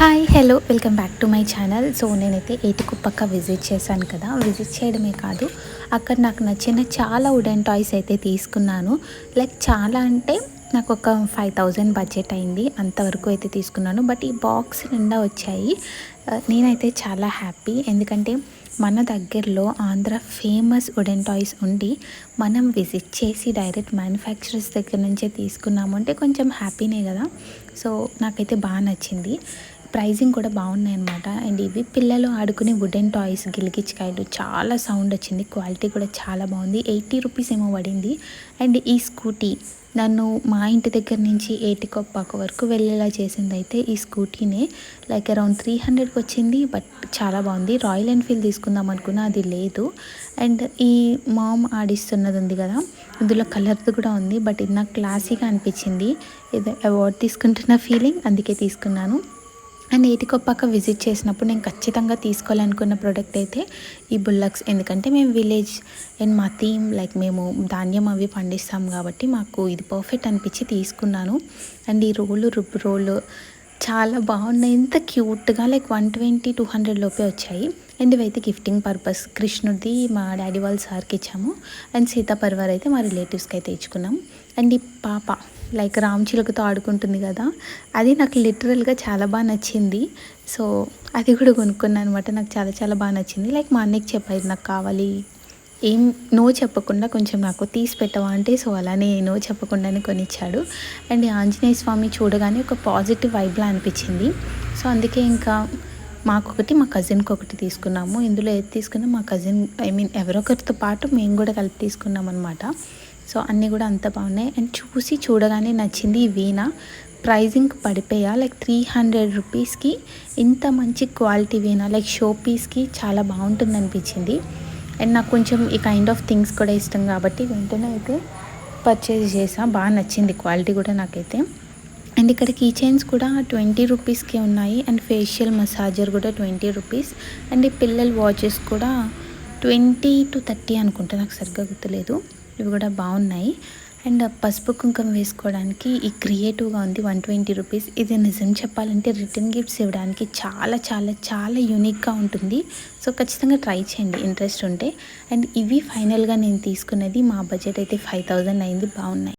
Hi hello welcome back to my channel. So నేనైతే ఏటికుప్పక్క visit చేశాను కదా. విజిట్ చేయడమే కాదు అక్కడ నాకు నచ్చిన చాలా వుడెన్ టాయ్స్ అయితే తీసుకున్నాను. లైక్ చాలా అంటే నాకు ఒక ఫైవ్ థౌజండ్ బడ్జెట్ అయింది అంతవరకు అయితే తీసుకున్నాను. బట్ ఈ బాక్స్ నిండా వచ్చాయి. నేనైతే చాలా హ్యాపీ. ఎందుకంటే మన దగ్గరలో ఆంధ్ర ఫేమస్ వుడెన్ టాయ్స్ ఉండి మనం విజిట్ చేసి డైరెక్ట్ మ్యానుఫ్యాక్చరర్స్ దగ్గర నుంచే తీసుకున్నాము. అంటే కొంచెం హ్యాపీనే కదా. సో నాకైతే బాగా నచ్చింది. ప్రైజింగ్ కూడా బాగున్నాయి అనమాట అండ్ ఇవి పిల్లలు ఆడుకునే వుడెన్ టాయ్స్ గిలికిచ్చికాయలు చాలా సౌండ్ వచ్చింది. క్వాలిటీ కూడా చాలా బాగుంది. ఎయిటీ రూపీస్ ఏమో పడింది. అండ్ ఈ స్కూటీ నన్ను మా ఇంటి దగ్గర నుంచి ఏటికొప్పాక వరకు వెళ్ళేలా చేసింది అయితే ఈ స్కూటీనే లైక్ అరౌండ్ త్రీ హండ్రెడ్కి వచ్చింది బట్ చాలా బాగుంది. రాయల్ ఎన్ఫీల్డ్ తీసుకుందాం అనుకున్నా అది లేదు. అండ్ ఈ మామ్ ఆడిస్తున్నది ఉంది కదా ఇందులో కలర్ది కూడా ఉంది బట్ ఇది నాకు క్లాసీగా అనిపించింది. ఇది అవార్డ్ తీసుకుంటున్న ఫీలింగ్ అందుకే తీసుకున్నాను. అండ్ ఏటికొప్పాక విజిట్ చేసినప్పుడు నేను ఖచ్చితంగా తీసుకోవాలనుకున్న ప్రోడక్ట్ అయితే ఈ బుల్లక్స్. ఎందుకంటే మేము విలేజ్ అండ్ మా థీమ్ లైక్ మేము ధాన్యం అవి పండిస్తాం కాబట్టి మాకు ఇది పర్ఫెక్ట్ అనిపించి తీసుకున్నాను. అండ్ ఈ రోలు రుబ్బు రోలు చాలా బాగున్నాయి. ఎంత క్యూట్గా like one twenty two hundred లోపే వచ్చాయి. అండ్ ఇవైతే గిఫ్టింగ్ పర్పస్ కృష్ణుడిది మా డాడీ వాళ్ళ సార్కి ఇచ్చాము అండ్ సీతాపరివార్ అయితే మా రిలేటివ్స్కి అయితే ఇచ్చుకున్నాం. అండ్ ఈ పాప లైక్ రామ్ చిలుకతో ఆడుకుంటుంది కదా అది నాకు లిటరల్గా చాలా బాగా నచ్చింది. సో అది కూడా కొనుక్కున్నాను అనమాట నాకు చాలా చాలా బాగా నచ్చింది. లైక్ మా అన్నయ్యకి చెప్పారు నాకు కావాలి ఏం నో చెప్పకుండా కొంచెం నాకు తీసి పెట్టవా అంటే సో అలానే నో చెప్పకుండానే కొనిచ్చాడు. అండ్ ఆంజనేయ స్వామి చూడగానే ఒక పాజిటివ్ వైబ్లా అనిపించింది. సో అందుకే ఇంకా మాకొకటి మా కజిన్కి ఒకటి తీసుకున్నాము. ఇందులో ఏది తీసుకున్నా మా కజిన్ ఐ మీన్ ఎవరొకరితో పాటు మేము కూడా కలిపి తీసుకున్నాం అనమాట సో అన్నీ కూడా అంత బాగున్నాయి. అండ్ చూసి చూడగానే నచ్చింది ఈ వీణ. ప్రైజింగ్ పడిపోయా. లైక్ త్రీ హండ్రెడ్ రూపీస్కి ఇంత మంచి క్వాలిటీ వీణ. లైక్ షో పీస్కి చాలా బాగుంటుంది అనిపించింది. అండ్ నాకు కొంచెం ఈ కైండ్ ఆఫ్ థింగ్స్ కూడా ఇష్టం కాబట్టి వెంటనే అయితే పర్చేస్ చేసాను బాగా నచ్చింది క్వాలిటీ కూడా నాకైతే. అండ్ ఇక్కడ కీ చైన్స్ కూడా ట్వంటీ రూపీస్కి ఉన్నాయి. అండ్ ఫేషియల్ మసాజర్ కూడా ట్వంటీ రూపీస్ అండ్ ఈ పిల్లల వాచెస్ కూడా ట్వంటీ టు థర్టీ అనుకుంటా. నాకు సరిగ్గా గుర్తులేదు. ఇవి కూడా బాగున్నాయి. అండ్ పసుపు కుంకుమ వేసుకోవడానికి ఈ క్రియేటివ్గా ఉంది వన్ ట్వంటీ రూపీస్. ఇది నిజం చెప్పాలంటే రిటర్న్ గిఫ్ట్స్ ఇవ్వడానికి చాలా చాలా చాలా యూనిక్గా ఉంటుంది. సో ఖచ్చితంగా ట్రై చేయండి. ఇంట్రెస్ట్ ఉంటే. అండ్ ఇవి ఫైనల్గా నేను తీసుకున్నది మా బడ్జెట్ అయితే ఫైవ్ థౌజండ్ అయింది బాగున్నాయి.